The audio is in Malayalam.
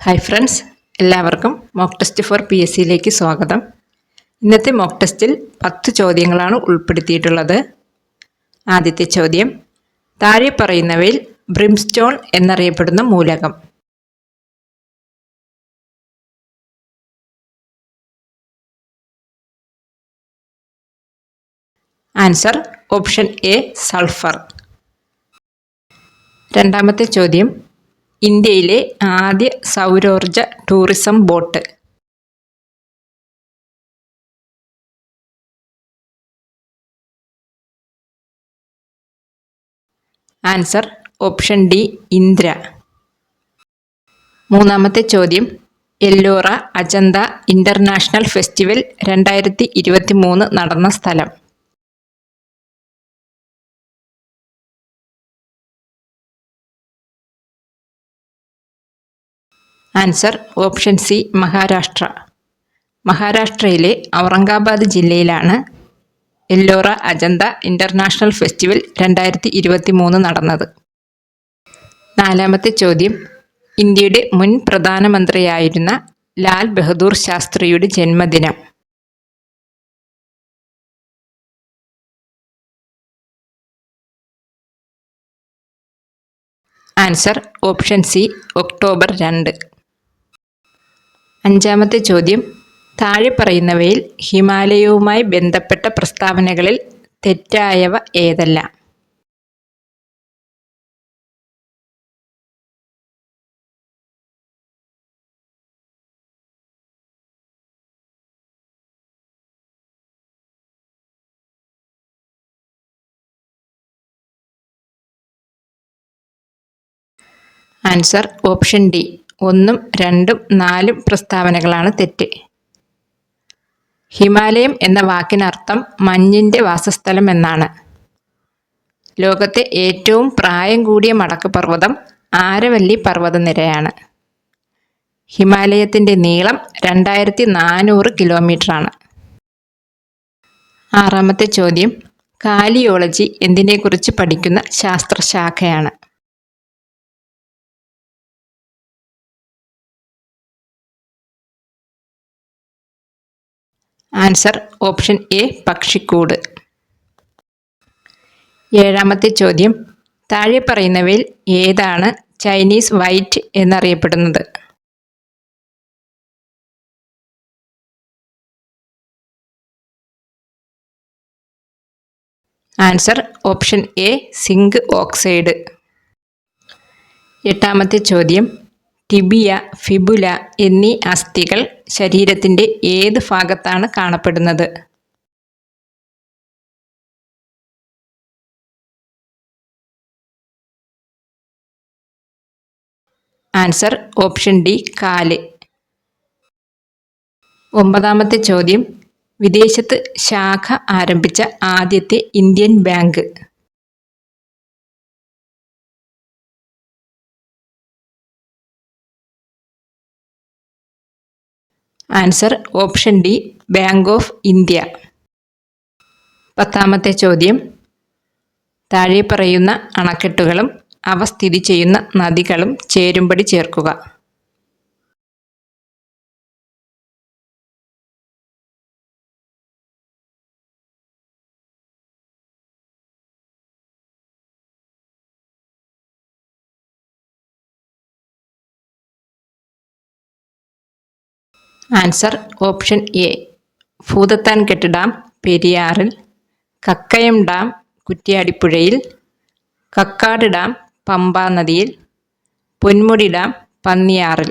ഹായ് ഫ്രണ്ട്സ് എല്ലാവർക്കും mock test for P S സിയിലേക്ക് സ്വാഗതം. ഇന്നത്തെ മോക്ക് ടെസ്റ്റിൽ പത്ത് ചോദ്യങ്ങളാണ് ഉൾപ്പെടുത്തിയിട്ടുള്ളത്. ആദ്യത്തെ ചോദ്യം താഴെ പറയുന്നവയിൽ ബ്രിംസ്റ്റോൺ എന്നറിയപ്പെടുന്ന മൂലകം. ആൻസർ ഓപ്ഷൻ എ സൾഫർ രണ്ടാമത്തെ ചോദ്യം ഇന്ത്യയിലെ ആദ്യ സൗരോർജ tourism boat. Answer option D Indra. മൂന്നാമത്തെ ചോദ്യം എല്ലോറ അജന്ത ഇന്റർനാഷണൽ ഫെസ്റ്റിവൽ രണ്ടായിരത്തി ഇരുപത്തി മൂന്ന് നടന്ന സ്ഥലം. Answer option C Maharashtra. മഹാരാഷ്ട്രയിലെ ഔറംഗാബാദ് ജില്ലയിലാണ് എല്ലോറ അജന്ത ഇന്റർനാഷണൽ ഫെസ്റ്റിവൽ രണ്ടായിരത്തി ഇരുപത്തി മൂന്ന് നടന്നത്. നാലാമത്തെ ചോദ്യം ഇന്ത്യയുടെ മുൻ പ്രധാനമന്ത്രിയായിരുന്ന ലാൽ ബഹദൂർ ശാസ്ത്രിയുടെ ജന്മദിനം. ആൻസർ ഓപ്ഷൻ സി ഒക്ടോബർ രണ്ട്. അഞ്ചാമത്തെ ചോദ്യം. താഴെ പറയുന്നവയിൽ ഹിമാലയവുമായി ബന്ധപ്പെട്ട പ്രസ്താവനകളിൽ തെറ്റായവ ഏതെല്ലാം? Answer option D. ഒന്നും രണ്ടും നാലും പ്രസ്താവനകളാണ് തെറ്റ്. ഹിമാലയം എന്ന വാക്കിനർത്ഥം മഞ്ഞിന്റെ വാസസ്ഥലം എന്നാണ്. ലോകത്തെ ഏറ്റവും പ്രായം കൂടിയ മടക്ക് പർവതം ആരവല്ലി പർവതനിരയാണ്. ഹിമാലയത്തിന്റെ നീളം രണ്ടായിരത്തി നാനൂറ് കിലോമീറ്ററാണ്. ആറാമത്തെ ചോദ്യം കാലിയോളജി എന്തിനെക്കുറിച്ച് പഠിക്കുന്ന ശാസ്ത്രശാഖയാണ്. ആൻസർ ഓപ്ഷൻ എ പക്ഷിക്കൂട്. ഏഴാമത്തെ ചോദ്യം താഴെ പറയുന്നവയിൽ ഏതാണ് ചൈനീസ് വൈറ്റ് എന്നറിയപ്പെടുന്നത്? Answer option A zinc oxide. എട്ടാമത്തെ ചോദ്യം ടിബിയ ഫിബുല എന്നീ അസ്ഥികൾ ശരീരത്തിന്റെ ഏത് ഭാഗത്താണ് കാണപ്പെടുന്നത്? ആൻസർ ഓപ്ഷൻ ഡി കാൽ. ഒമ്പതാമത്തെ ചോദ്യം. വിദേശത്ത് ശാഖ ആരംഭിച്ച ആദ്യത്തെ Indian bank. Answer option D bank of India പത്താമത്തെ ചോദ്യം. താഴെ പറയുന്ന അണക്കെട്ടുകളും അവ സ്ഥിതി ചെയ്യുന്ന നദികളും ചേരുംപടി ചേർക്കുക. Answer option A Bhoothathankettu dam പെരിയാറിൽ. Kakkayam dam കുറ്റ്യാടിപ്പുഴയിൽ. കക്കാട് ഡാം പമ്പാ നദിയിൽ. പൊന്മുടി ഡാം പന്നിയാറിൽ.